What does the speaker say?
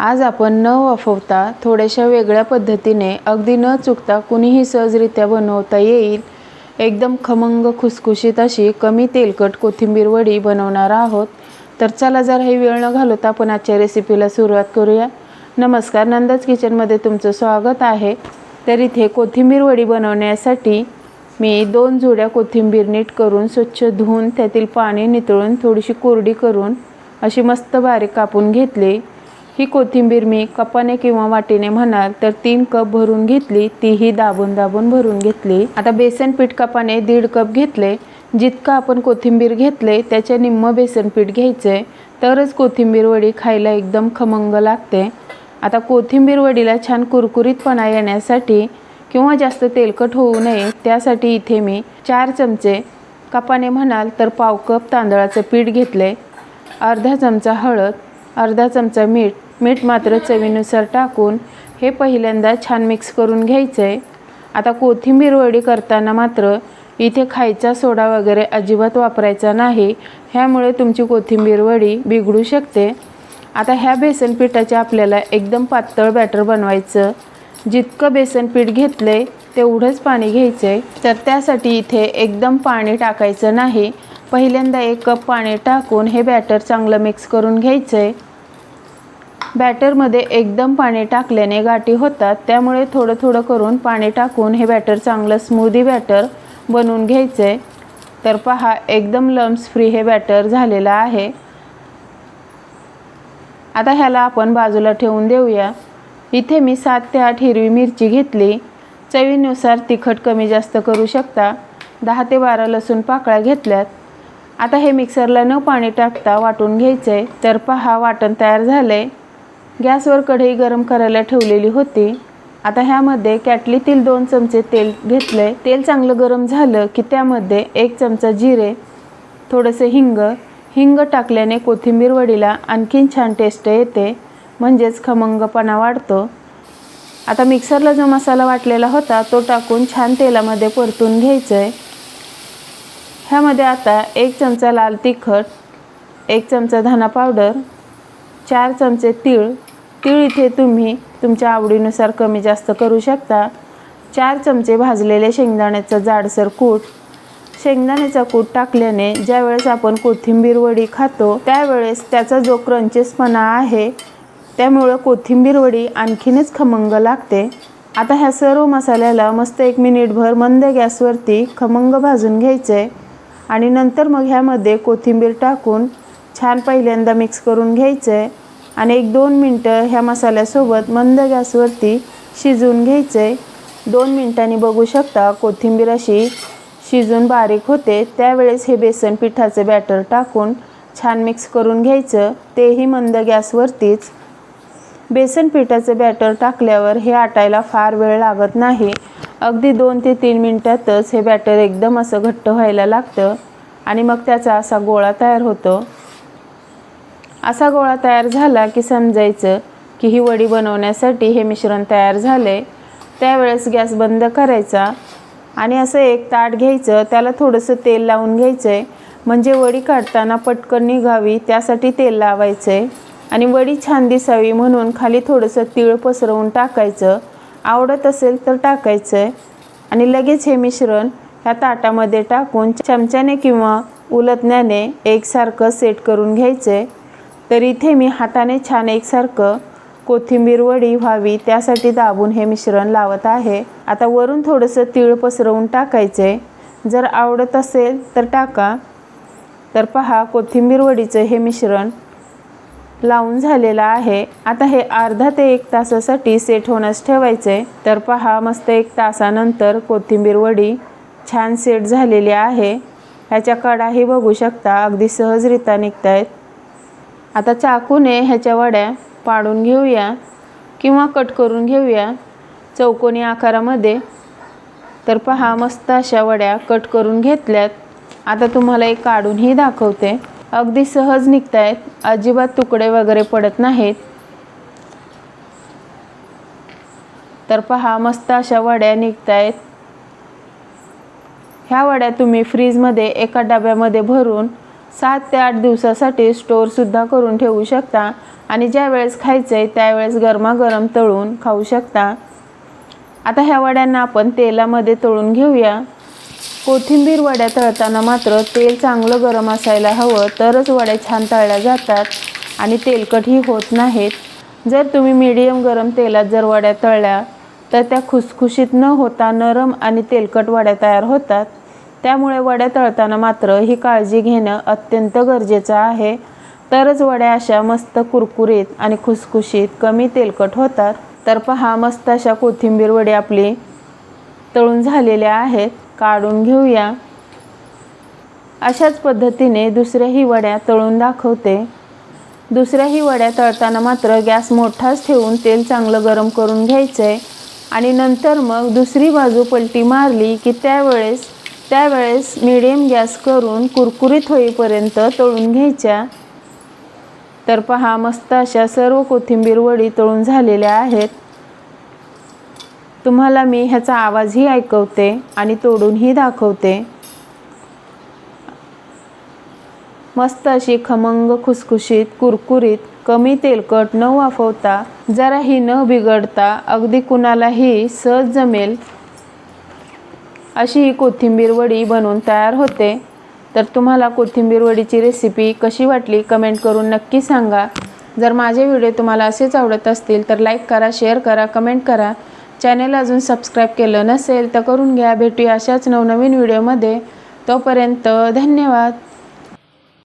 आज आपण न वाफवता थोड्याशा वेगळ्या पद्धतीने अगदी न चुकता कुणीही सहजरित्या बनवता येईल. एकदम खमंग खुसखुशीत अशी कमी तेलकट कोथिंबीर वडी बनवणार आहोत. तर चला जर हे वेळ न घालवता आपण आजच्या रेसिपीला सुरुवात करूया. नमस्कार नंदाज किचनमध्ये तुमचं स्वागत आहे. तर इथे कोथिंबीर वडी बनवण्यासाठी मी दोन जुड्या कोथिंबीर नीट करून स्वच्छ धुवून त्यातील पाणी नितळून थोडीशी कोरडी करून अशी मस्त बारीक कापून घेतली. ही कोथिंबीर मी कपाने किंवा वाटीने म्हणाल तर तीन कप भरून घेतली तीही दाबून दाबून भरून घेतली. आता बेसन पीठ कपाने दीड कप घेतले. जितकं आपण कोथिंबीर घेतले त्याच्या निम्म बेसन पीठ घ्यायचे. तरच कोथिंबीर वडी खायला एकदम खमंग लागते. आता कोथिंबीर वडीला छान कुरकुरीतपणा येण्यासाठी किंवा जास्त तेलकट होऊ नये त्यासाठी इथे मी चार चमचे कपाने म्हणाल तर पाव कप तांदळाचं पीठ घेतले. अर्धा चमचा हळद अर्धा चमचा मीठ मीठ मात्र चवीनुसार टाकून हे पहिल्यांदा छान मिक्स करून घ्यायचं आहे आता कोथिंबीर वडी करताना मात्र इथे खायचा सोडा वगैरे अजिबात वापरायचा नाही. ह्यामुळे तुमची कोथिंबीर वडी बिघडू शकते. आता ह्या बेसन पिठाचे आपल्याला एकदम पातळ बॅटर बनवायचं. जितकं बेसन पीठ घेतलं आहे तेवढंच पाणी घ्यायचं आहे तर त्यासाठी इथे एकदम पाणी टाकायचं नाही. पहिल्यांदा एक कप पाणी टाकून हे बॅटर चांगलं मिक्स करून घ्यायचं आहे बॅटरमध्ये एकदम पाणी टाकल्याने गाठी होतात. त्यामुळे थोडं थोडं करून पाणी टाकून हे बॅटर चांगलं स्मूदी बॅटर बनवून घ्यायचं. आहे तर पहा एकदम लम्स फ्री हे बॅटर झालेलं आहे. आता ह्याला आपण बाजूला ठेवून देऊया. इथे मी सात ते आठ हिरवी मिरची घेतली. चवीनुसार तिखट कमी जास्त करू शकता. दहा ते बारा लसूण पाकळ्या घेतल्यात. आता हे मिक्सरला न पाणी टाकता वाटून घ्यायचं. आहे तर पहा वाटण तयार झालं. आहे गॅसवर कढई गरम करायला ठेवलेली होती. आता ह्यामध्ये कॅटलीतील दोन चमचे तेल घेतले तेल चांगलं गरम झालं की त्यामध्ये एक चमचा जिरे थोडंसं हिंग हिंग टाकल्याने कोथिंबीर वडीला आणखीन छान टेस्ट येते. म्हणजेच खमंगपणा वाढतो. आता मिक्सरला जो मसाला वाटलेला होता तो टाकून छान तेलामध्ये परतून घ्यायचं आहे ह्यामध्ये आता एक चमचा लाल तिखट एक चमचा धना पावडर चार चमचे तीळ तीळ इथे तुम्ही तुमच्या आवडीनुसार कमी जास्त करू शकता. चार चमचे भाजलेले शेंगदाण्याचं जाडसर कूट. शेंगदाण्याचा कूट टाकल्याने ज्यावेळेस आपण कोथिंबीर वडी खातो त्यावेळेस त्याचा जो क्रंचेसपणा आहे त्यामुळं कोथिंबीर वडी आणखीनच खमंग लागते. आता ह्या सर्व मसाल्याला मस्त एक मिनिटभर मंद गॅसवरती खमंग भाजून घ्यायचं आहे आणि नंतर मग ह्यामध्ये कोथिंबीर टाकून छान पहिल्यांदा मिक्स करून घ्यायचं. आहे आणि एक दोन मिनटं ह्या मसाल्यासोबत मंद गॅसवरती शिजवून घ्यायचं. आहे दोन मिनटांनी बघू शकता कोथिंबीर अशी शिजून बारीक होते. त्यावेळेस हे बेसन पिठाचे बॅटर टाकून छान मिक्स करून घ्यायचं. तेही मंद गॅसवरतीच. बेसन पिठाचं बॅटर टाकल्यावर हे आटायला फार वेळ लागत नाही. अगदी दोन ते तीन मिनटातच हे बॅटर एकदम असं घट्ट व्हायला लागतं आणि मग त्याचा असा गोळा तयार होतो. असा गोळा तयार झाला की समजायचं की ही वडी बनवण्यासाठी हे मिश्रण तयार झाले. त्यावेळेस गॅस बंद करायचा आणि असं एक ताट घ्यायचं त्याला थोडंसं तेल लावून घ्यायचं आहे म्हणजे वडी काढताना पटकन निघावी त्यासाठी तेल लावायचं आहे आणि वडी छान दिसावी म्हणून खाली थोडंसं तीळ पसरवून टाकायचं. आवडत असेल तर टाकायचं आहे आणि लगेच हे मिश्रण ह्या ताटामध्ये टाकून चमच्याने किंवा उलटण्याने एकसारखं सेट करून घ्यायचं आहे तर इथे मी हाताने छान एकसारखं कोथिंबीर वडी व्हावी त्यासाठी दाबून हे मिश्रण लावत आहे. आता वरून थोडंसं तीळ पसरवून टाकायचे. जर आवडत असेल तर टाका. तर पहा कोथिंबीर वडीचं हे मिश्रण लावून झालेलं आहे. आता हे अर्धा ते एक तासासाठी सेट होण्यास ठेवायचे. तर पहा मस्त एक तासानंतर कोथिंबीर वडी छान सेट झालेली आहे. ह्याच्या कडाही बघू शकता अगदी सहजरित्या निघत आहेत आता चाकूने ह्याच्या वड्या पाडून घेऊया किंवा कट करून घेऊया चौकोनी आकारामध्ये. तर पहा मस्त अशा वड्या कट करून घेतल्यात. आता तुम्हाला एक काढूनही दाखवते. अगदी सहज निघत आहेत अजिबात तुकडे वगैरे पडत नाहीत. तर पहा मस्त अशा वड्या निघत आहेत ह्या वड्या तुम्ही फ्रीजमध्ये एका डब्यामध्ये भरून सात ते आठ दिवसासाठी स्टोअरसुद्धा करून ठेवू शकता. आणि ज्या वेळेस खायचं आहे त्यावेळेस गरमागरम तळून खाऊ शकता. आता ह्या वड्यांना आपण तेलामध्ये तळून घेऊया. कोथिंबीर वड्या तळताना मात्र तेल चांगलं गरम असायला हवं तरच वड्या छान तळल्या जातात आणि तेलकटही होत नाहीत. जर तुम्ही मीडियम गरम तेलात जर वड्या तळल्या तर त्या खुसखुशीत न होता नरम आणि तेलकट वड्या तयार होतात. त्यामुळे वड्या तळताना मात्र ही काळजी घेणं अत्यंत गरजेचं आहे. तरच वड्या अशा मस्त कुरकुरीत आणि खुसखुशीत कमी तेलकट होतात. तर पहा मस्त अशा कोथिंबीर वडी आपली तळून झालेल्या आहेत. काढून घेऊया. अशाच पद्धतीने दुसऱ्याही वड्या तळून दाखवते. दुसऱ्याही वड्या तळताना मात्र गॅस मोठाच ठेवून तेल चांगलं गरम करून घ्यायचं आहे आणि नंतर मग दुसरी बाजू पलटी मारली की त्यावेळेस त्यावेळेस मिडियम गॅस करून कुरकुरीत होईपर्यंत तळून घ्यायच्या. तर पहा मस्त अशा सर्व कोथिंबीर वडी तळून झालेल्या आहेत. तुम्हाला मी ह्याचा आवाजही ऐकवते आणि तोडूनही दाखवते. मस्त अशी खमंग खुसखुशीत कुरकुरीत कमी तेलकट न वाफवता जराही न बिघडता अगदी कुणालाही सहज जमेल अशी ही कोथिंबीर वडी बनवून तयार होते. तर तुम्हाला कोथिंबीर वडीची रेसिपी कशी वाटली कमेंट करून नक्की सांगा. जर माझे व्हिडिओ तुम्हाला असेच आवडत असतील तर लाईक करा शेअर करा कमेंट करा. चॅनेल अजून सबस्क्राईब केलं नसेल तर करून घ्या. भेटूया अशाच नवनवीन व्हिडिओमध्ये तोपर्यंत धन्यवाद.